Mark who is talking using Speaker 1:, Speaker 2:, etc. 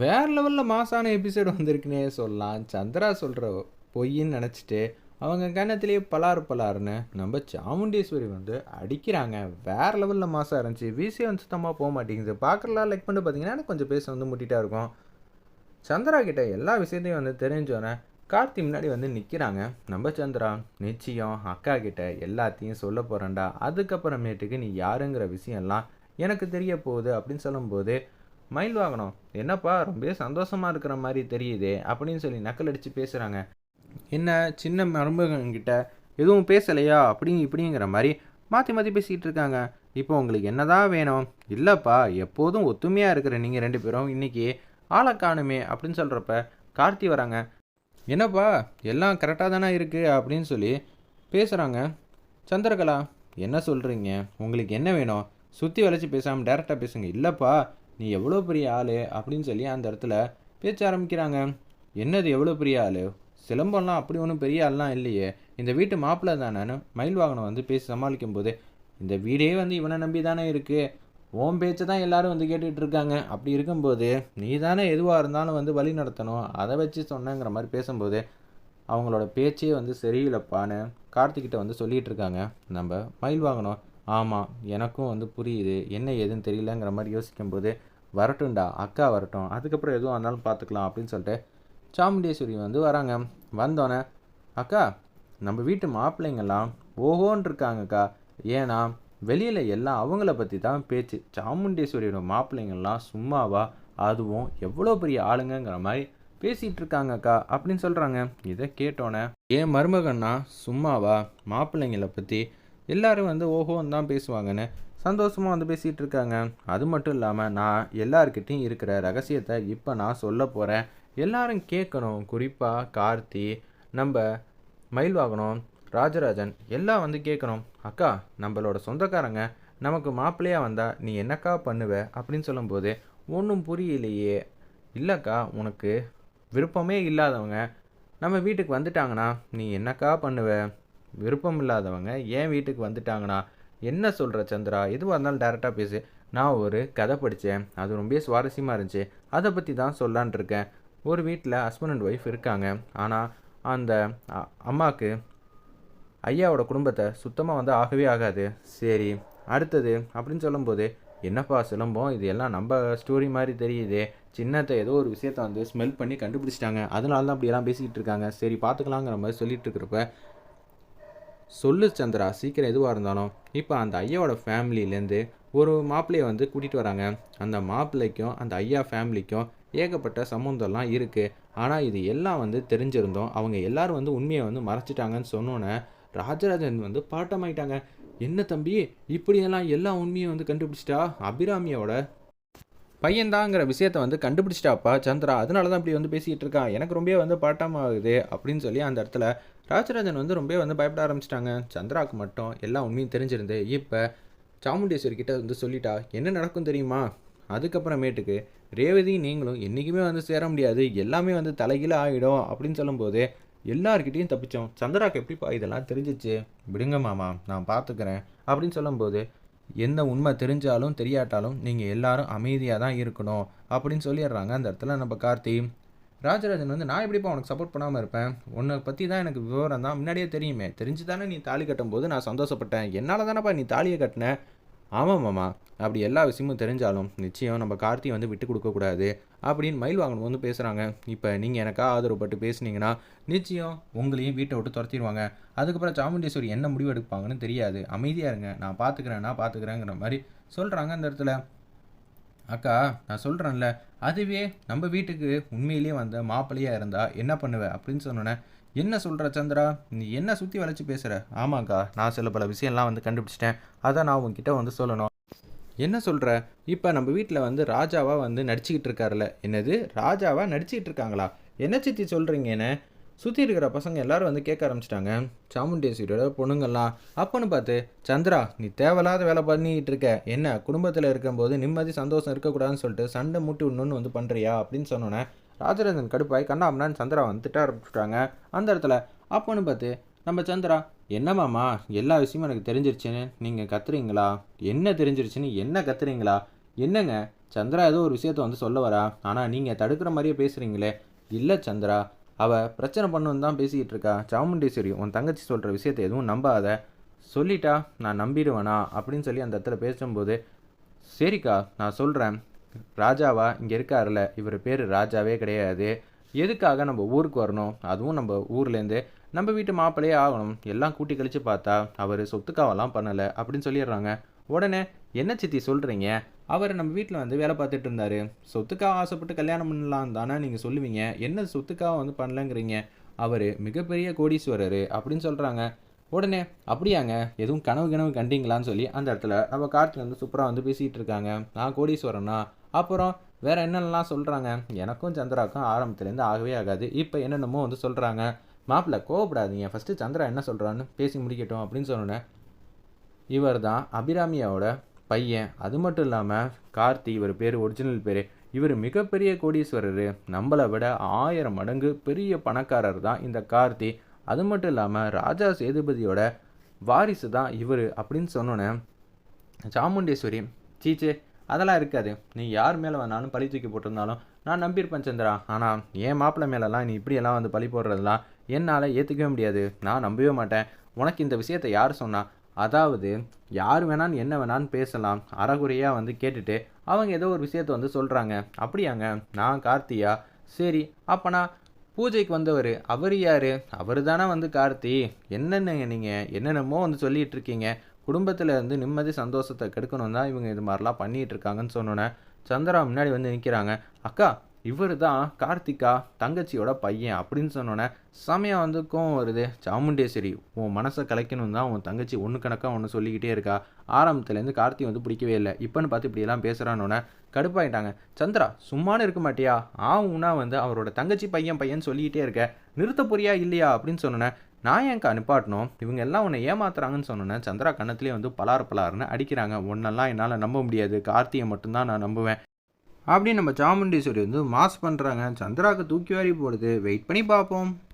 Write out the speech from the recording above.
Speaker 1: வேற லெவலில் மாசான எபிசோடு வந்திருக்குனே சொல்லலாம். சந்திரா சொல்கிற பொய்ன்னு நினச்சிட்டு அவங்க கன்னத்திலேயே பலார் பலாருன்னு நம்ம சாமுண்டீஸ்வரி வந்து அடிக்கிறாங்க. வேற லெவலில் மாசாக இருந்துச்சு. விசியம் வந்து சுத்தமாக போக மாட்டேங்குது. பார்க்குறலாம் லைக் பண்ணிட்டு பார்த்தீங்கன்னா எனக்கு கொஞ்சம் பேச வந்து முட்டிகிட்டா இருக்கும். சந்திரா கிட்ட எல்லா விஷயத்தையும் வந்து தெரிஞ்சோன்னே கார்த்தி முன்னாடி வந்து நிற்கிறாங்க நம்ம சந்திரா நிச்சயம் அக்கா கிட்ட எல்லாத்தையும் சொல்ல போகிறேன்டா அதுக்கப்புறமேட்டுக்கு நீ யாருங்கிற விஷயம்லாம் எனக்கு தெரிய போகுது அப்படின்னு சொல்லும்போது மயில் வாகனம். என்னப்பா ரொம்ப சந்தோஷமாக இருக்கிற மாதிரி தெரியுதே அப்படின்னு சொல்லி நக்கல் அடித்து பேசுகிறாங்க என்ன சின்ன மருமகன்கிட்ட எதுவும் பேசலையா? அப்படி இப்படிங்கிற மாதிரி மாற்றி மாற்றி பேசிக்கிட்டு இருக்காங்க. இப்போ உங்களுக்கு என்னதான் வேணும்? இல்லைப்பா எப்போதும் ஒத்துமையாக இருக்கிற நீங்கள் ரெண்டு பேரும் இன்றைக்கி ஆளை காணுமே அப்படின்னு சொல்கிறப்ப கார்த்தி வராங்க. என்னப்பா எல்லாம் கரெக்டாக தானே இருக்குது அப்படின்னு சொல்லி பேசுகிறாங்க சந்திரகலா என்ன சொல்கிறீங்க உங்களுக்கு என்ன வேணும்? சுற்றி வளைச்சி பேசாமல் டேரெக்டாக பேசுங்க. இல்லைப்பா நீ எவ்வளோ பெரிய ஆள்? அப்படின்னு சொல்லி அந்த இடத்துல பேச்ச ஆரம்பிக்கிறாங்க. என்னது எவ்வளோ பெரிய ஆள்? சிலம்பம்லாம் அப்படி ஒன்றும் பெரிய ஆள்லாம் இல்லையே. இந்த வீட்டு மாப்பிள்ளை தானேன்னு மயில் வாகனம் வந்து பேசி சமாளிக்கும் போது இந்த வீடே வந்து இவனை நம்பி தானே இருக்குது ஓம் பேச்சை தான் எல்லாரும் வந்து கேட்டுகிட்டு இருக்காங்க. அப்படி இருக்கும்போது நீ தானே எதுவாக இருந்தாலும் வந்து வழி நடத்தணும். அதை வச்சு சொன்னேங்கிற மாதிரி பேசும்போது அவங்களோட பேச்சே வந்து சரியில்லைப்பான்னு கார்த்திக்கிட்ட வந்து சொல்லிகிட்டு இருக்காங்க. நம்ம மயில் வாங்கணும் ஆமாம் எனக்கும் வந்து புரியுது. என்ன ஏதுன்னு தெரியலங்கிற மாதிரி யோசிக்கும்போது வரட்டும்டா அக்கா வரட்டும் அதுக்கப்புறம் எதுவும் இருந்தாலும் பார்த்துக்கலாம் அப்படின்னு சொல்லிட்டு சாமுண்டேஸ்வரி வந்து வராங்க. வந்தோடனே அக்கா நம்ம வீட்டு மாப்பிள்ளைங்கெல்லாம் ஓஹோன்னு இருக்காங்கக்கா ஏன்னா வெளியில் எல்லாம் அவங்கள பற்றி தான் பேச்சு. சாமுண்டேஸ்வரியோட மாப்பிள்ளைங்கள்லாம் சும்மாவா அதுவும் எவ்வளோ பெரிய ஆளுங்கங்கிற மாதிரி பேசிகிட்டு இருக்காங்கக்கா அப்படின்னு சொல்கிறாங்க இதை கேட்டோன்னே ஏன் மருமகன்னா சும்மாவா? மாப்பிள்ளைங்களை பற்றி எல்லாரும் வந்து ஓஹோன்னு தான் பேசுவாங்கன்னு சந்தோஷமாக வந்து பேசிகிட்டு இருக்காங்க. அது மட்டும் இல்லாமல் நான் எல்லார்கிட்டையும் இருக்கிற ரகசியத்தை இப்போ நான் சொல்ல போகிறேன் எல்லாரும் கேட்கணும் குறிப்பாக கார்த்தி நம்ம மயில் வாகனம் ராஜராஜன் எல்லாம் வந்து கேட்கணும் அக்கா நம்மளோட சொந்தக்காரங்க நமக்கு மாப்பிள்ளையாக வந்தால் நீ என்னக்கா பண்ணுவ? அப்படின்னு சொல்லும்போது ஒன்றும் புரியலையே. இல்லைக்கா உனக்கு விருப்பமே இல்லாதவங்க நம்ம வீட்டுக்கு வந்துட்டாங்கன்னா நீ என்னக்கா பண்ணுவ? விருப்பம் இல்லாதவங்க ஏன் வீட்டுக்கு வந்துட்டாங்கன்னா என்ன சொல்கிற சந்திரா? எதுவாக இருந்தாலும் டேரெக்டாக பேசு. நான் ஒரு கதை படித்தேன் அது ரொம்ப சுவாரஸ்யமாக இருந்துச்சு. அதை பற்றி தான் சொல்லான் இருக்கேன். ஒரு வீட்டில் ஹஸ்பண்ட் அண்ட் ஒய்ஃப் இருக்காங்க. ஆனால் அந்த அம்மாவுக்கு ஐயாவோட குடும்பத்தை சுத்தமாக வந்து ஆகவே ஆகாது. சரி அடுத்தது அப்படின்னு சொல்லும்போது என்னப்பா சிலம்பம்? இது எல்லாம் நம்ம ஸ்டோரி மாதிரி தெரியுது. சின்னத்தை ஏதோ ஒரு விஷயத்த வந்து ஸ்மெல் பண்ணி கண்டுபிடிச்சிட்டாங்க. அதனால தான் அப்படியெல்லாம் பேசிக்கிட்டு இருக்காங்க. சரி பார்த்துக்கலாங்கிற மாதிரி சொல்லிட்டு இருக்கிறப்ப சொல்லு சந்திரா சீக்கிரம் எதுவாக இருந்தாலும். இப்போ அந்த ஐயாவோட ஃபேமிலியிலேருந்து ஒரு மாப்பிள்ளையை வந்து கூட்டிகிட்டு வராங்க. அந்த மாப்பிள்ளைக்கும் அந்த ஐயா ஃபேமிலிக்கும் ஏகப்பட்ட சம்மந்தம்லாம் இருக்குது ஆனால் இது எல்லாம் வந்து தெரிஞ்சிருந்தோம். அவங்க எல்லோரும் வந்து உண்மையை வந்து மறைச்சிட்டாங்கன்னு சொன்னோன்னே ராஜராஜன் வந்து பாட்டமாயிட்டாங்க என்ன தம்பி இப்படியெல்லாம் எல்லா உண்மையும் வந்து கண்டுபிடிச்சிட்டா? அபிராமியோட பையன்தாங்கிற விஷயத்த வந்து கண்டுபிடிச்சிட்டாப்பா சந்திரா அதனால தான் இப்படி வந்து பேசிக்கிட்டு இருக்கான் எனக்கு ரொம்ப வந்து பாட்டமாகுது அப்படின்னு சொல்லி அந்த இடத்துல ராஜராஜன் வந்து ரொம்ப வந்து பயப்பட ஆரம்பிச்சிட்டாங்க. சந்திராவுக்கு மட்டும் எல்லா உண்மையும் தெரிஞ்சிருந்து இப்போ சாமுண்டேஸ்வரி கிட்ட வந்து சொல்லிட்டா என்ன நடக்கும் தெரியுமா? அதுக்கப்புறமேட்டுக்கு ரேவதி நீங்களும் என்றைக்குமே வந்து சேர முடியாது. எல்லாமே வந்து தலைகீழ ஆகிடும் அப்படின்னு சொல்லும்போது எல்லார்கிட்டயும் தப்பிச்சோம். சந்திராக்கு எப்படிப்பா இதெல்லாம் தெரிஞ்சிச்சு? விடுங்க மாமா நான் பார்த்துக்கிறேன் அப்படின்னு சொல்லும்போது எந்த உண்மை தெரிஞ்சாலும் தெரியாட்டாலும் நீங்கள் எல்லாரும் அமைதியாக தான் இருக்கணும் அப்படின்னு சொல்லிடுறாங்க. அந்த இடத்துல நம்ம கார்த்தி ராஜராஜன் வந்து நான் எப்படிப்பா உனக்கு சப்போர்ட் பண்ணாமல் இருப்பேன்? உன்னை பற்றி தான் எனக்கு விவரம் தான். முன்னாடியே தெரியுமே. தெரிஞ்சு தானே நீ தாலி கட்டும்போது நான் சந்தோஷப்பட்டேன். என்னால் தானேப்பா நீ தாலியை கட்டின? ஆமாம் மாமா அப்படி எல்லா விஷயமும் தெரிஞ்சாலும் நிச்சயம் நம்ம கார்த்தி வந்து விட்டு கொடுக்கக்கூடாது அப்படின்னு மயில் வாங்கணும் வந்து பேசுகிறாங்க இப்போ நீங்கள் எனக்கா ஆதரவுப்பட்டு பேசுனீங்கன்னா நிச்சயம் உங்களையும் வீட்டை விட்டு துரத்திடுவாங்க. அதுக்கப்புறம் சாமுண்டீஸ்வரி என்ன முடிவு எடுப்பாங்கன்னு தெரியாது. அமைதியாக இருங்க நான் பார்த்துக்கிறேன் நான் பார்த்துக்கிறேங்கிற மாதிரி சொல்கிறாங்க அந்த இடத்துல. அக்கா நான் சொல்கிறேன்ல அதுவே நம்ம வீட்டுக்கு உண்மையிலேயே வந்த மாப்பிள்ளையாக இருந்தால் என்ன பண்ணுவேன் அப்படின்னு சொன்னோன்னே என்ன சொல்கிற சந்திரா? நீ என்ன சுற்றி வளைச்சி பேசுகிற ஆமாக்கா நான் சில பல விஷயம்லாம் வந்து கண்டுபிடிச்சிட்டேன். அதை நான் உங்ககிட்ட வந்து சொல்லணும். என்ன சொல்கிற இப்போ நம்ம வீட்டில் வந்து ராஜாவாக வந்து நடிச்சுக்கிட்டு இருக்காருல்ல. என்னது? ராஜாவாக நடிச்சுக்கிட்டு இருக்காங்களா? என்ன சித்தி சொல்கிறீங்கன்னு சுற்றி இருக்கிற பசங்க எல்லாரும் வந்து கேட்க ஆரம்பிச்சிட்டாங்க. சாமுண்டேஸ்வரியோட பொண்ணுங்கள்லாம் அப்பன்னு பார்த்து சந்திரா நீ தேவையில்லாத வேலை பண்ணிக்கிட்டு இருக்க. என்ன குடும்பத்தில் இருக்கும்போது நிம்மதி சந்தோஷம் இருக்கக்கூடாதுன்னு சொல்லிட்டு சண்டை மூட்டி விடணும்னு வந்து பண்ணுறியா அப்படின்னு சொன்னோன்னே ராஜராஜன் கடுப்பாய் கண்ணாமனான்னு சந்திரா வந்து திட்ட ஆரம்பிச்சுட்டாங்க. அந்த இடத்துல அப்போன்னு பார்த்து நம்ம சந்திரா என்னமாம்மா எல்லா விஷயமும் எனக்கு தெரிஞ்சிருச்சுன்னு நீங்கள் கத்துறீங்களா? என்ன தெரிஞ்சிருச்சுன்னு என்ன கத்துறீங்களா? என்னங்க சந்திரா ஏதோ ஒரு விஷயத்த வந்து சொல்ல வரா? ஆனால் நீங்கள் தடுக்கிற மாதிரியே பேசுகிறீங்களே இல்லை சந்திரா அவள் பிரச்சனை பண்ணுன்னு தான் பேசிக்கிட்டு இருக்கா. சாமுண்டீஸ்வரி உன் தங்கச்சி சொல்கிற விஷயத்த எதுவும் நம்பாத. சொல்லிட்டா நான் நம்பிடுவேனா? அப்படின்னு சொல்லி அந்த இடத்துல பேசும்போது சரிக்கா நான் சொல்கிறேன் ராஜாவா? இங்கே இருக்காருல்ல. இவர் பேர் ராஜாவே கிடையாது. எதுக்காக நம்ம ஊருக்கு வரணும்? அதுவும் நம்ம ஊர்லேருந்து நம்ம வீட்டு மாப்பிள்ளையே ஆகணும். எல்லாம் கூட்டி கழிச்சு பார்த்தா அவர் சொத்துக்காவெல்லாம் பண்ணலை அப்படின்னு சொல்லிடுறாங்க. உடனே என்ன சித்தி சொல்கிறீங்க அவர் நம்ம வீட்டில் வந்து வேலை பார்த்துட்டு இருந்தார். சொத்துக்காக ஆசைப்பட்டு கல்யாணம் பண்ணலாம் தானே நீங்கள் சொல்லுவீங்க. என்ன சொத்துக்காக வந்து பண்ணலங்கிறீங்க? அவர் மிகப்பெரிய கோடீஸ்வரர் அப்படின்னு சொல்கிறாங்க உடனே அப்படியாங்க. எதுவும் கனவு கனவு கண்டிங்களான்னு சொல்லி அந்த இடத்துல நம்ம கார்த்திக் வந்து சூப்பராக வந்து பேசிகிட்டு இருக்காங்க. நான் கோடீஸ்வரனா? அப்புறம் வேற என்னென்னலாம் சொல்கிறாங்க எனக்கும் சந்திராவுக்கும் ஆரம்பத்துலேருந்து ஆகவே ஆகாது. இப்போ என்னென்னமோ வந்து சொல்கிறாங்க மாப்பிள்ள கோவப்படாதீங்க. ஃபஸ்ட்டு சந்திரா என்ன சொல்கிறான்னு பேசி முடிக்கட்டும் அப்படின்னு சொன்னோன்னே இவர் தான் அபிராமியாவோட பையன். அது மட்டும் இல்லாமல் கார்த்தி இவர் பேர் ஒரிஜினல் பேர் இவர் மிகப்பெரிய கோடீஸ்வரர். நம்மளை விட ஆயிரம் மடங்கு பெரிய பணக்காரர் தான் இந்த கார்த்தி. அது மட்டும் இல்லாமல் ராஜா சேதுபதியோட வாரிசு தான் இவர் அப்படின்னு சொன்னோன்னே சாமுண்டேஸ்வரி சீச்சே அதெல்லாம் இருக்காது. நீ யார் மேலே வேணாலும் பழி தூக்கி போட்டிருந்தாலும் நான் நம்பியிருப்பேன் சந்திரா. ஆனால் என் மாப்பிள்ளை மேலெல்லாம் நீ இப்படியெல்லாம் வந்து பழி போடுறதெல்லாம் என்னால் ஏற்றுக்கவே முடியாது. நான் நம்பவே மாட்டேன். உனக்கு இந்த விஷயத்தை யார் சொன்னா? அதாவது யார் வேணான்னு என்ன வேணான்னு பேசலாம். அறகுறையாக வந்து கேட்டுட்டு அவங்க ஏதோ ஒரு விஷயத்த வந்து சொல்கிறாங்க அப்படியாங்க. நான் கார்த்தியா? சரி. அப்போனா பூஜைக்கு வந்தவர். அவர் யார்? அவர் தானே வந்து கார்த்தி. என்னென்னங்க நீங்கள் என்னென்னமோ வந்து சொல்லிகிட்டு இருக்கீங்க. குடும்பத்தில் இருந்து நிம்மதி சந்தோஷத்தை கெடுக்கணும் தான் இவங்க இது மாதிரிலாம் பண்ணிகிட்டு இருக்காங்கன்னு சொன்னோன்னே சந்திரா முன்னாடி வந்து நிற்கிறாங்க அக்கா இவர் தான் கார்த்திகா தங்கச்சியோட பையன் அப்படின்னு சொன்னோன்னே சமயம் வந்து கோவம் வருது. சாமுண்டேஸ்வரி உன் மனசை கலைக்கணும் தான் உன் தங்கச்சி ஒன்று கணக்காக ஒன்று சொல்லிக்கிட்டே இருக்கா. ஆரம்பத்துலேருந்து கார்த்தி வந்து பிடிக்கவே இல்லை. இப்போன்னு பார்த்து இப்படியெல்லாம் பேசுகிறானோன்னே கடுப்பாயிட்டாங்க. சந்திரா சும்மானு இருக்க மாட்டியா? ஆவுன்னா வந்து அவரோட தங்கச்சி பையன் பையன் சொல்லிக்கிட்டே இருக்க. நிறுத்த பொரியா இல்லையா? அப்படின்னு சொன்னோன்னே நான் எனக்கு அனுப்பாட்டணும் இவங்க எல்லாம் உன்னை ஏமாத்துறாங்கன்னு சொன்னோன்னே சந்திரா கண்ணத்துலேயே வந்து பலார் பலார்னு அடிக்கிறாங்க. ஒன்றெல்லாம் என்னால் நம்ப முடியாது. கார்த்தியை மட்டும்தான் நான் நம்புவேன். அப்படின்னு நம்ம சாமுண்டீஸ்வரி வந்து மாஸ் பண்ணுறாங்க சந்திராவுக்கு தூக்கி வாரி போடுது. வெயிட் பண்ணி பார்ப்போம்.